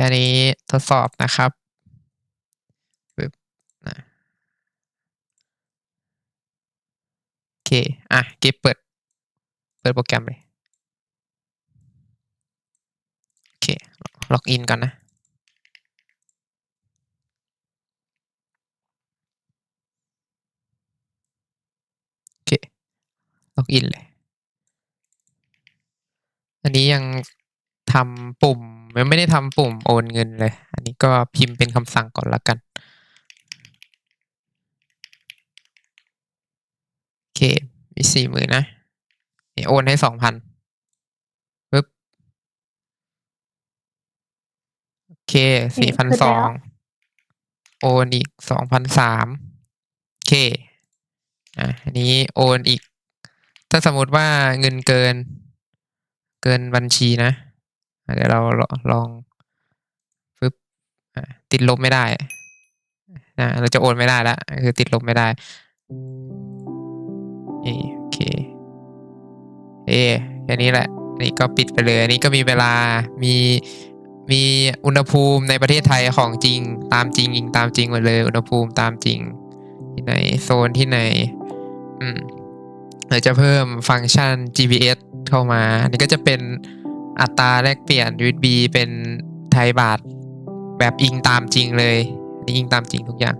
อันนี้ทดสอบนะครับปึ๊บนะโอเค อะ เก็บเปิด เปิดโปรแกรมเลย โอเค ล็อกอินก่อนนะโอเค ล็อกอินเลย อันนี้ยังทำปุ่ม ยังไม่ได้ทำปุ่มโอนเงินเลย อันนี้ก็พิมพ์เป็นคำสั่งก่อนละกัน โอเค มีสี่หมื่นนะนี่โอนให้สองพันปึ๊บ โอเคสี่พันสอง โอนอีกสองพันสามโอเค อะอันนี้โอนอีก ถ้าสมมติว่าเงินเกิน เกินบัญชีนะอะ เดี๋ยวเราลองปึ๊บติดลบไม่ได้นะเราจะโอนไม่ได้และคือติดลบไม่ได้นี่โอเคเอะแค่นี้แหละอันนี้ก็ปิดไปเลยอันนี้ก็มีเวลามีมีอุณหภูมิในประเทศไทยของจริงตามจริงยิงตามจริงหมดเลย อุณหภูมิตามจริง ที่ไหนโซนที่ไหน อืมเราจะเพิ่มฟังก์ชัน GPS เข้ามา อันนี้ก็จะเป็น อัตราแลกเปลี่ยน USB เป็นไทยบาท แบบอิงตามจริงเลย อิงตามจริงทุกอย่าง